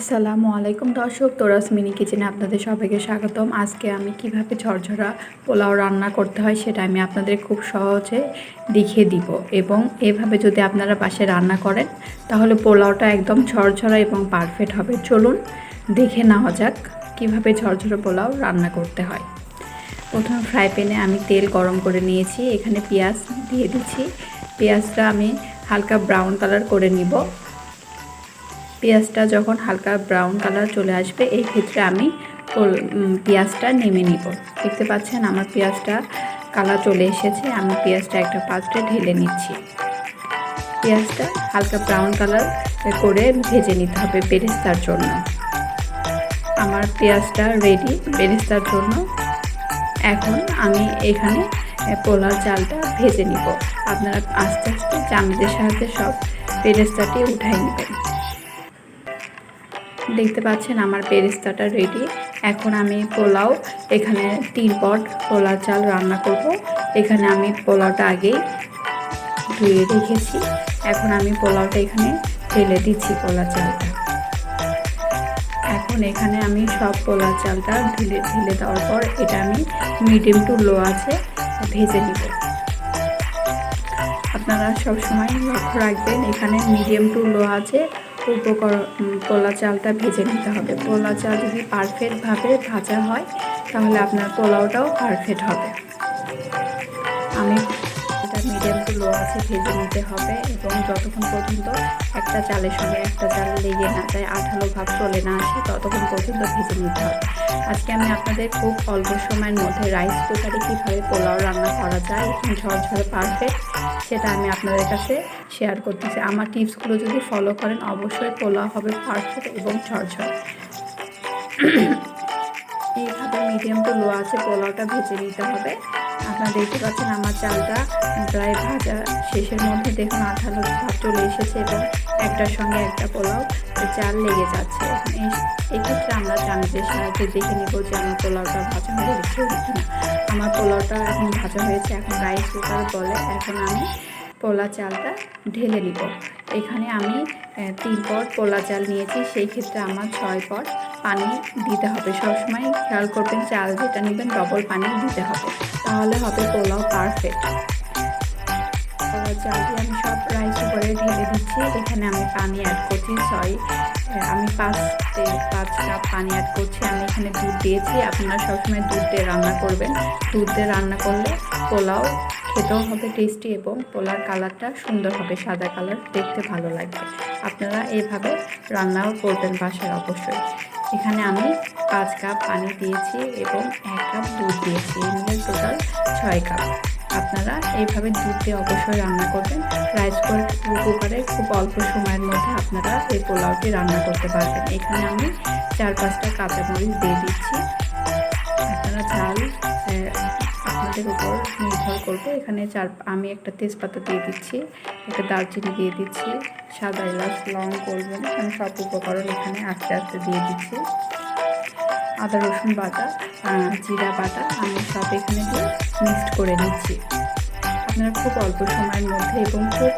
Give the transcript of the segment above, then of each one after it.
আসসালামু আলাইকুম দর্শক, তোরাস মিনি কিচেনে আপনাদের সবাইকে স্বাগতম। আজকে আমি কীভাবে ঝরঝরা পোলাও রান্না করতে হয় সেটা আমি আপনাদের খুব সহজে দেখিয়ে দিব এবং এভাবে যদি আপনারা পাশে রান্না করেন, তাহলে পোলাওটা একদম ঝরঝরা এবং পারফেক্ট হবে। চলুন দেখে নেওয়া যাক কীভাবে ঝরঝরা পোলাও রান্না করতে হয়। প্রথমে ফ্রাই প্যানে আমি তেল গরম করে নিয়েছি, এখানে পেঁয়াজ দিয়ে দিচ্ছি। পেঁয়াজটা আমি হালকা ব্রাউন কালার করে নিব। পেঁয়াজটা যখন হালকা ব্রাউন কালার চলে আসবে, এই ক্ষেত্রে আমি পেঁয়াজটা নেমে নিব। দেখতে পাচ্ছেন আমার পেঁয়াজটা কালার চলে এসেছে, আমি পেঁয়াজটা একটা পাত্রে ঢেলে নিচ্ছি। পেঁয়াজটা হালকা ব্রাউন কালার করে ভেজে নিতে হবে বেরেস্তার জন্য। আমার পেঁয়াজটা রেডি বেরেস্তার জন্য। এখন আমি এখানে পোলার চালটা ভেজে নিব। আপনারা আস্তে আস্তে চামচের সাহায্যে সব বেরেস্তাটি উঠাই নেবেন। দেখতে পাচ্ছেন আমার পেরিস্তাটা রেডি এখন আমি পোলাও, এখানে তিন পট পোলার চাল রান্না করব। এখানে আমি পোলাওটা আগেই ধুয়ে রেখেছি। এখন আমি পোলাওটা এখানে ফেলে দিচ্ছি পোলা চালটা। এখন এখানে আমি সব পোলার চালটা ঢেলে ঢেলে দেওয়ার পর এটা আমি মিডিয়াম টু লো আছে ভেজে নিব। আপনারা সবসময় লক্ষ্য রাখবেন, এখানে মিডিয়াম টু লো আছে। উপকরণ পোলা চালটা ভেজে নিতে হবে। পোলা চাল যদি পারফেক্টভাবে ভাজা হয়, তাহলে আপনার পোলাওটাও পারফেক্ট হবে। আমি আছে ভেজে নিতে হবে এবং যতক্ষণ পর্যন্ত একটা চালের সঙ্গে একটা চাল লেগে না যায়, আঠালো ভাব চলে না আসে, ততক্ষণ পর্যন্ত ভেজে নিতে হবে। আজকে আমি আপনাদের খুব অল্প সময়ের মধ্যে রাইস কুকারে কীভাবে পোলাও রান্না করা যায় এবং ঝরঝরে পারফেক্ট সেটা আমি আপনাদের কাছে শেয়ার করতেছি। আমার টিপসগুলো যদি ফলো করেন, অবশ্যই পোলাও হবে পারফেক্ট এবং ঝরঝর। এইভাবে মিডিয়াম টু লো আছে পোলাওটা ভেজে নিতে হবে। আপনারা দেখতে পাচ্ছেন আমার চালটা প্রায় ভাজা। শেষের মধ্যে দেখুন আঠালো ভাব চলে এসেছে এবং একটার সঙ্গে একটা পোলাও চাল লেগে যাচ্ছে। এক্ষেত্রে আমরা চামচের সাহায্যে দেখে নিব যে আমার পোলাওটা ভাজা হয়ে গেছে কিনা। আমার পোলাওটা এখন ভাজা হয়েছে, এখন রাইস কুকার বলে। এখন আমি পোলা চালটা ঢেলে নিব। এখানে আমি তিন পট পোলা চাল নিয়েছি। সেই ক্ষেত্রে আমার ছয় পট পানি দিতে হবে। সবসময় খেয়াল করবেন, চাল যেটা নেবেন, ডবল পানি দিতে হবে। তাহলে হবে পোলাও পারফেক্ট চাল দিয়ে আমি সব রাইস করে ঢেলে দিচ্ছি, এখানে আমি পানি অ্যাড করছি সরি আমি পাঁচ পাঁচ কাপ পানি অ্যাড করছি, আমি এখানে দুধ দিয়েছি। আপনারা সবসময় দুধ দিয়ে রান্না করবেন। দুধ দিয়ে রান্না করলে পোলাও খেতেও হবে টেস্টি এবং পোলার কালারটা সুন্দর হবে, সাদা কালার দেখতে ভালো লাগবে। আপনারা এইভাবে রান্নাও করবেন বাসায় অবশ্যই। এখানে আমি পাঁচ কাপ পানি দিয়েছি এবং এক কাপ দুধ দিয়েছি। মিলে টোটাল ছয় কাপ। আপনারা এইভাবে দুধ দিয়ে অবশ্যই রান্না করবেন। রাইস কুকারে খুব অল্প সময়ের মধ্যে আপনারা এই পোলাওটি রান্না করতে পারবেন। এখানে আমি চার পাঁচটা কাঁচা কাঁচামরিচ দিয়ে দিচ্ছি। আপনারা ঝাল আপনাদের উপর নির্ভর করবে, এখানে চার, আমি একটা তেজপাতা দিয়ে দিচ্ছি, একটা দারচিনি দিয়ে দিচ্ছি, সাদা এলাচ, লং করবেন এখানে সব উপকরণ এখানে আস্তে আস্তে দিয়ে দিচ্ছি। আদা, রসুন বাটা জিরা বাটা, আমি সব এখানে দিয়ে মিক্সড করে নিচ্ছি। আপনারা খুব অল্প সময়ের মধ্যে এবং খুব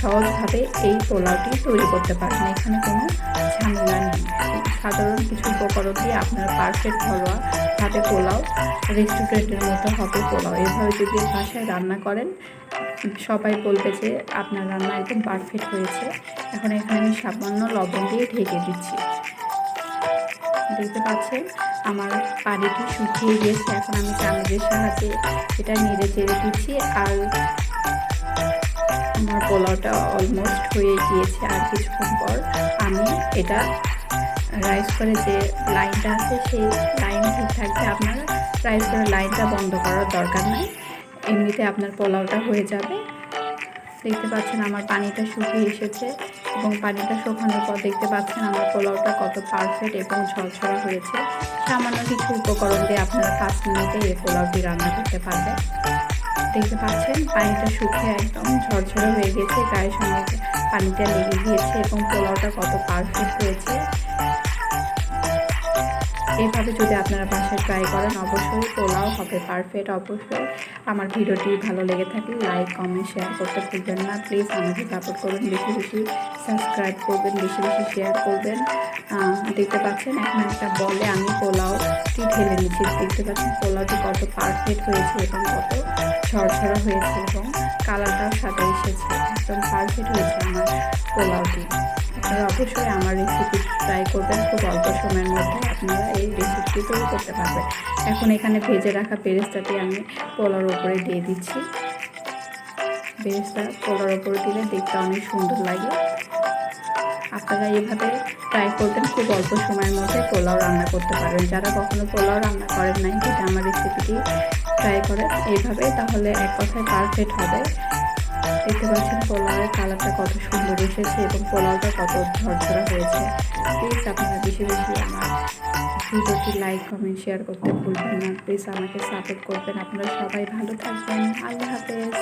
সহজভাবে এই পোলাওটি তৈরি করতে পারবেন। এখানে কোনো ঝামেলা নেই। সাধারণ কিছু উপকরণ দিয়ে আপনারা পারফেক্ট ঘরোয়া ভাবে পোলাও রেস্টুরেন্টের মতো হবে পোলাও। এভাবে যদি বাসায় রান্না করেন, সবাই বলবে যে আপনার রান্না একদম পারফেক্ট হয়েছে। এখন এখানে আমি সামান্য লবণ দিয়ে ঢেকে দিচ্ছি। দেখতে পাচ্ছেন, আমার পানিটি শুকিয়ে গিয়েছে। এখন আমি চামচের সাহায্যে এটা নেড়ে চেড়ে দিচ্ছি। আর আমার পোলাওটা অলমোস্ট হয়ে গিয়েছে আর কিছুক্ষণ পর আমি এটা রাইস করে যে লাইনটা আছে সেই লাইন ঠিক আপনারা রাইস করে লাইনটা বন্ধ করার দরকার নেই। এমনিতে আপনার পোলাওটা হয়ে যাবে। দেখতে পাচ্ছেন আমার পানিটা শুকিয়ে এসেছে এবং পানিটা শুকানোর পর দেখতে পাচ্ছেন আমার পোলাওটা কত পারফেক্ট এবং ঝরঝরা হয়েছে। সামান্য কিছু উপকরণ দিয়ে আপনারা পাঁচ মিনিটে এই পোলাওটি রান্না করতে পারবেন। দেখতে পাচ্ছেন, পানিটা শুকিয়ে একদম ঝরঝরে হয়ে গেছে গায়ের সঙ্গে পানিটা লেগে গিয়েছে এবং পোলাওটা কত পারফেক্ট হয়েছে। এইভাবে যদি আপনারা বাসায় ট্রাই করেন, অবশ্যই পোলাও হবে পারফেক্ট অবশ্যই। আমার ভিডিওটি ভালো লেগে থাকলে লাইক কমেন্ট শেয়ার করতে ভুলবেন না। প্লিজ আমাকে সাপোর্ট করবেন বেশি বেশি সাবস্ক্রাইব করবেন, বেশি বেশি শেয়ার করবেন। দেখতে পাচ্ছেন, এখন একটা বলে আমি পোলাওটি ঢেলে নিচ্ছি দেখতে পাচ্ছেন, পোলাওটি কত পারফেক্ট হয়েছে এবং কত ঝরঝরা হয়েছে এবং কালারটাও সাদা এসেছে। একদম পারফেক্ট হয়েছে আমার পোলাওটি। আপনারা অবশ্যই আমার রেসিপি ট্রাই করবেন, খুব অল্প সময়ের মধ্যে আপনারা এই রেসিপিটি তৈরি করতে পারবেন। এখন এখানে ভেজে রাখা পেরেস্তাটি আমি পোলাওর ওপরে দিয়ে দিচ্ছি। বেরেস্তা পোলার ওপরে দিলে দেখতে অনেক সুন্দর লাগে। আপনারা এইভাবে ট্রাই করবেন, খুব অল্প সময়ের মধ্যে পোলাও রান্না করতে পারবেন। যারা কখনো পোলাও রান্না করেন নাই যদি আমার রেসিপিটি ট্রাই করেন। এইভাবে তাহলে এক কথায় পারফেক্ট হবে। দেখতে পাচ্ছেন পোলাওয়ের কালারটা কত সুন্দর এসেছে এবং পোলাওটা কত ঝরঝরা হয়েছে। প্লিজ আপনারা বেশি বেশি আমার ভিডিওটি লাইক কমেন্ট শেয়ার করতে ভুলবেন না। প্লিজ আমাকে সাপোর্ট করবেন। আপনারা সবাই ভালো থাকবেন। আল্লাহ হাফেজ।